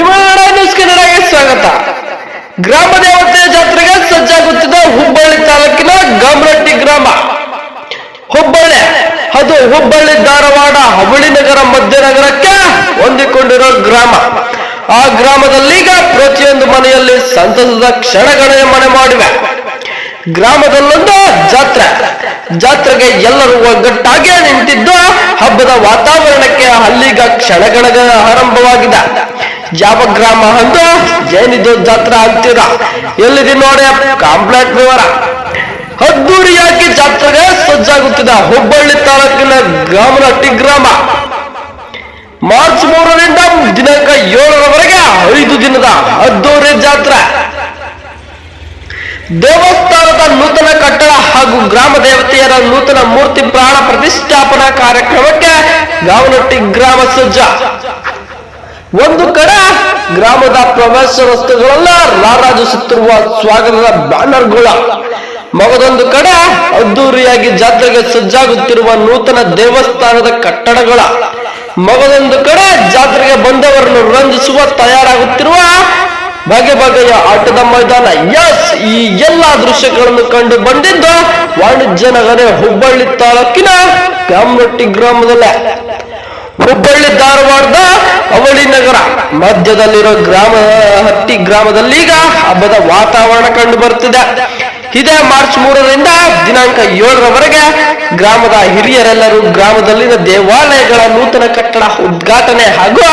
ಭೀಮನಾಡ news ಸ್ವಾಗತ. ಗ್ರಾಮ ದೇವತೆ ಜಾತ್ರೆಗೆ ಸಜ್ಜಾಗುತ್ತಿದ್ದ ಹುಬ್ಬಳ್ಳಿ ತಾಲೂಕಿನ ಗಮರಟ್ಟಿ ಗ್ರಾಮ. ಹುಬ್ಬಳ್ಳಿ, ಅದು ಹುಬ್ಬಳ್ಳಿ ಧಾರವಾಡ ಹುಬ್ಬಳ್ಳಿ ನಗರ ಮಧ್ಯನಗರಕ್ಕೆ ಹೊಂದಿಕೊಂಡಿರೋ ಗ್ರಾಮ. ಆ ಗ್ರಾಮದಲ್ಲೀಗ ಪ್ರತಿಯೊಂದು ಮನೆಯಲ್ಲಿ ಸಂತಸದ ಕ್ಷಣಗಳೇ ಮನೆ ಮಾಡಿವೆ. ಗ್ರಾಮದಲ್ಲೊಂದು ಜಾತ್ರೆ. ಜಾತ್ರೆಗೆ ಎಲ್ಲರೂ ಒಗ್ಗಟ್ಟಾಗಿ ನಿಂತಿದ್ದು ಹಬ್ಬದ ವಾತಾವರಣಕ್ಕೆ ಅಲ್ಲಿಗ ಕ್ಷಣಗಳ ಆರಂಭವಾಗಿದೆ. ಯಾವ ಗ್ರಾಮ ಅಂದು ಜೈನಿದು ಜಾತ್ರೆ ಅಂತೀರ? ಎಲ್ಲಿದೆ ನೋಡಿ, ಕಾಂಪ್ಲೇಟ್ ವಿವರ. ಅದ್ದೂರಿಯಾಗಿ ಜಾತ್ರೆಗೆ ಸಜ್ಜಾಗುತ್ತಿದೆ ಹುಬ್ಬಳ್ಳಿ ತಾಲೂಕಿನ ಗಾಮನಹಟ್ಟಿ ಗ್ರಾಮ. ಮಾರ್ಚ್ ಮೂರರಿಂದ ದಿನಾಂಕ ಏಳರವರೆಗೆ ಐದು ದಿನದ ಅದ್ದೂರಿ ಜಾತ್ರೆ. ದೇವಸ್ಥಾನದ ನೂತನ ಕಟ್ಟಡ ಹಾಗೂ ಗ್ರಾಮ ದೇವತೆಯರ ನೂತನ ಮೂರ್ತಿ ಪ್ರಾಣ ಪ್ರತಿಷ್ಠಾಪನಾ ಕಾರ್ಯಕ್ರಮಕ್ಕೆ ಗಾವನಟ್ಟಿ ಗ್ರಾಮ ಸಜ್ಜ. ಒಂದು ಕಡೆ ಗ್ರಾಮದ ಪ್ರವಾಸ ರಸ್ತೆಗಳೆಲ್ಲ ರಾರಾಜಿಸುತ್ತಿರುವ ಸ್ವಾಗತದ ಬ್ಯಾನರ್ಗಳ. ಮಗದೊಂದು ಕಡೆ ಅದ್ದೂರಿಯಾಗಿ ಜಾತ್ರೆಗೆ ಸಜ್ಜಾಗುತ್ತಿರುವ ನೂತನ ದೇವಸ್ಥಾನದ ಕಟ್ಟಡಗಳ. ಮಗದೊಂದು ಕಡೆ ಜಾತ್ರೆಗೆ ಬಂದವರನ್ನು ರಂಜಿಸುವ ತಯಾರಾಗುತ್ತಿರುವ ಬಗೆ ಬಗೆಯ ಆಟದ ಮೈದಾನ. ಎಸ್ ಈ ಎಲ್ಲಾ ದೃಶ್ಯಗಳನ್ನು ಕಂಡು ಬಂದಿದ್ದು ವಾಣಿಜ್ಯ ನಗರ ಹುಬ್ಬಳ್ಳಿ ತಾಲೂಕಿನ ಕಾಮರಟ್ಟಿ ಗ್ರಾಮದಲ್ಲೇ. ಹುಬ್ಬಳ್ಳಿ ಧಾರವಾಡದ ಅವಳಿ ನಗರ. ಮಧ್ಯದಲ್ಲಿರೋ ಗ್ರಾಮ ಹಟ್ಟಿ ಈಗ ಹಬ್ಬದ ವಾತಾವರಣ ಕಂಡು ಬರ್ತಿದೆ. ಇದೇ ಮಾರ್ಚ್ ಮೂರರಿಂದ ದಿನಾಂಕ ಏಳರವರೆಗೆ ಗ್ರಾಮದ ಹಿರಿಯರೆಲ್ಲರೂ ಗ್ರಾಮದಲ್ಲಿನ ದೇವಾಲಯಗಳ ನೂತನ ಕಟ್ಟಡ ಉದ್ಘಾಟನೆ ಹಾಗೂ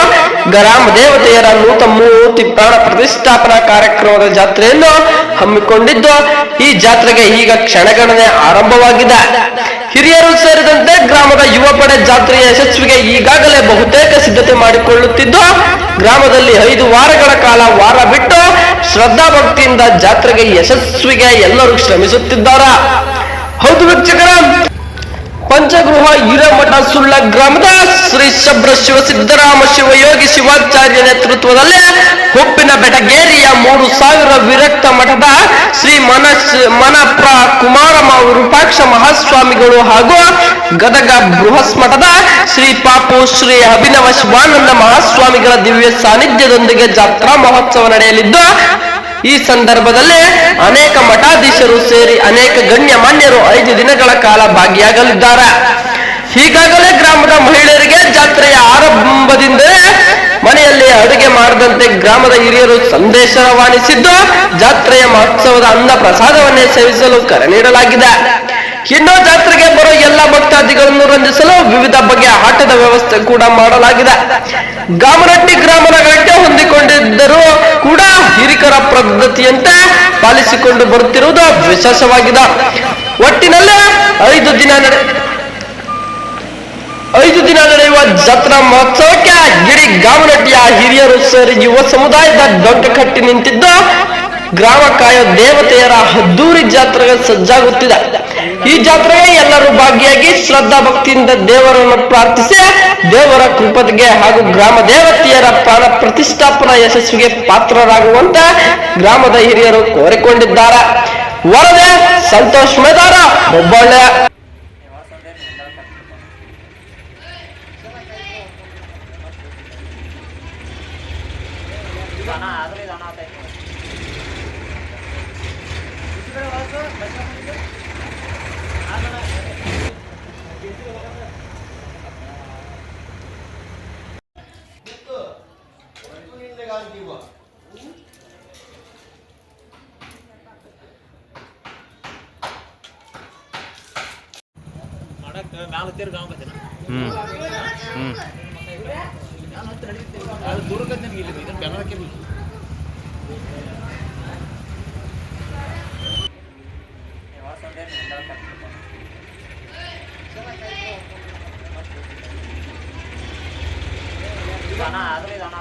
ಗ್ರಾಮ ದೇವತೆಯರ ನೂತನ ಮೂರ್ತಿ ಪ್ರಾಣ ಪ್ರತಿಷ್ಠಾಪನಾ ಕಾರ್ಯಕ್ರಮದ ಜಾತ್ರೆಯನ್ನು ಹಮ್ಮಿಕೊಂಡಿದ್ದು ಈ ಜಾತ್ರೆಗೆ ಈಗ ಕ್ಷಣಗಣನೆ ಆರಂಭವಾಗಿದೆ. ಹಿರಿಯರು ಸೇರಿದಂತೆ ಗ್ರಾಮದ ಯುವ ಪಡೆ ಜಾತ್ರೆಯ ಯಶಸ್ವಿಗೆ ಈಗಾಗಲೇ ಬಹುತೇಕ ಸಿದ್ಧತೆ ಮಾಡಿಕೊಳ್ಳುತ್ತಿದ್ದು, ಗ್ರಾಮದಲ್ಲಿ ಐದು ವಾರಗಳ ಕಾಲ ವಾರ ಬಿಟ್ಟು ಶ್ರದ್ಧಾ ಭಕ್ತಿಯಿಂದ ಜಾತ್ರೆಗೆ ಯಶಸ್ವಿಗೆ ಎಲ್ಲರೂ ಶ್ರಮಿಸುತ್ತಿದ್ದಾರೆ. ಹೌದು ವೀಕ್ಷಕರ, ಪಂಚಗೃಹ ಹಿರೇಮಠ ಸುಳ್ಳ ಗ್ರಾಮದ ಶ್ರೀ ಶಬ್ರ ಶಿವ ಸಿದ್ದರಾಮ ಶಿವಯೋಗಿ ಶಿವಾಚಾರ್ಯ ನೇತೃತ್ವದಲ್ಲಿ ಉಪ್ಪಿನ ಬೆಟಗೇರಿಯ ಮೂರು ಸಾವಿರ ವಿರಕ್ತ ಮಠದ ಶ್ರೀ ಮನ ಕುಮಾರಮ ವಿರೂಪಾಕ್ಷ ಮಹಾಸ್ವಾಮಿಗಳು ಹಾಗೂ ಗದಗ ಬೃಹಸ್ ಮಠದ ಶ್ರೀ ಪಾಪು ಶ್ರೀ ಅಭಿನವ ಶಿವಾನಂದ ಮಹಾಸ್ವಾಮಿಗಳ ದಿವ್ಯ ಸಾನ್ನಿಧ್ಯದೊಂದಿಗೆ ಜಾತ್ರಾ ಮಹೋತ್ಸವ ನಡೆಯಲಿದ್ದು, ಈ ಸಂದರ್ಭದಲ್ಲಿ ಅನೇಕ ಮಠಾಧೀಶರು ಸೇರಿ ಅನೇಕ ಗಣ್ಯಮಾನ್ಯರು ಐದು ದಿನಗಳ ಕಾಲ ಭಾಗಿಯಾಗಲಿದ್ದಾರೆ. ಈಗಾಗಲೇ ಗ್ರಾಮದ ಮಹಿಳೆಯರಿಗೆ ಜಾತ್ರೆಯ ಆರಂಭದಿಂದಲೇ ಮನೆಯಲ್ಲಿ ಅಡುಗೆ ಮಾಡದಂತೆ ಗ್ರಾಮದ ಹಿರಿಯರು ಸಂದೇಶ ರವಾನಿಸಿದ್ದು, ಜಾತ್ರೆಯ ಮಹೋತ್ಸವದ ಅನ್ನ ಪ್ರಸಾದವನ್ನೇ ಸೇವಿಸಲು ಕರೆ ನೀಡಲಾಗಿದೆ. ಇನ್ನು ಜಾತ್ರೆಗೆ ಬರೋ ಎಲ್ಲ ಭಕ್ತಾದಿಗಳನ್ನು ರಂಜಿಸಲು ವಿವಿಧ ಬಗೆಯ ಆಟದ ವ್ಯವಸ್ಥೆ ಕೂಡ ಮಾಡಲಾಗಿದೆ. ಗಾಮರಟ್ಟಿ ಗ್ರಾಮದ ನಗರಕ್ಕೆ ಹೊಂದಿಕೊಂಡಿದ್ದರೂ ಕೂಡ ಹಿರಿಕರ ಪದ್ಧತಿಯಂತೆ ಪಾಲಿಸಿಕೊಂಡು ಬರುತ್ತಿರುವುದು ವಿಶೇಷವಾಗಿದೆ. ಒಟ್ಟಿನಲ್ಲಿ ಐದು ದಿನ ನಡೆ, ಐದು ದಿನ ನಡೆಯುವ ಜಾತ್ರಾ ಮಹೋತ್ಸವಕ್ಕೆ ಇಡೀ ಗಾಮನಟ್ಟಿಯ ಹಿರಿಯರು ಸೇರಿ ಯುವ ಸಮುದಾಯದ ದೊಡ್ಡ ಕಟ್ಟಿ ನಿಂತಿದ್ದು ಗ್ರಾಮ ಕಾಯೋ ದೇವತೆಯರ ಅದ್ದೂರಿ ಜಾತ್ರೆಗೆ ಸಜ್ಜಾಗುತ್ತಿದೆ. ಈ ಜಾತ್ರೆಗೆ ಎಲ್ಲರೂ ಭಾಗಿಯಾಗಿ ಶ್ರದ್ಧಾ ಭಕ್ತಿಯಿಂದ ದೇವರನ್ನು ಪ್ರಾರ್ಥಿಸಿ ದೇವರ ಕೃಪತೆಗೆ ಹಾಗೂ ಗ್ರಾಮ ದೇವತೆಯರ ಪ್ರಾಣ ಪ್ರತಿಷ್ಠಾಪನಾ ಯಶಸ್ವಿಗೆ ಪಾತ್ರರಾಗುವಂತ ಗ್ರಾಮದ ಹಿರಿಯರು ಕೋರಿಕೊಂಡಿದ್ದಾರೆ. ವರದೆ ಸಂತೋಷ್ ಮೇದಾರ ಹುಬ್ಬಳ್ಳಿ. हाँ, ನಾಲ್ಕು ತೇರು ಗಾಂವ್ ಕತ್ತಿನ ಅದು ದುರ್ಗದ ಇಲ್ಲಿ ಇದನ್ನು ಬೆಳಕ್ಕೆ ಬೇಕು தானா அதுலேயே தானா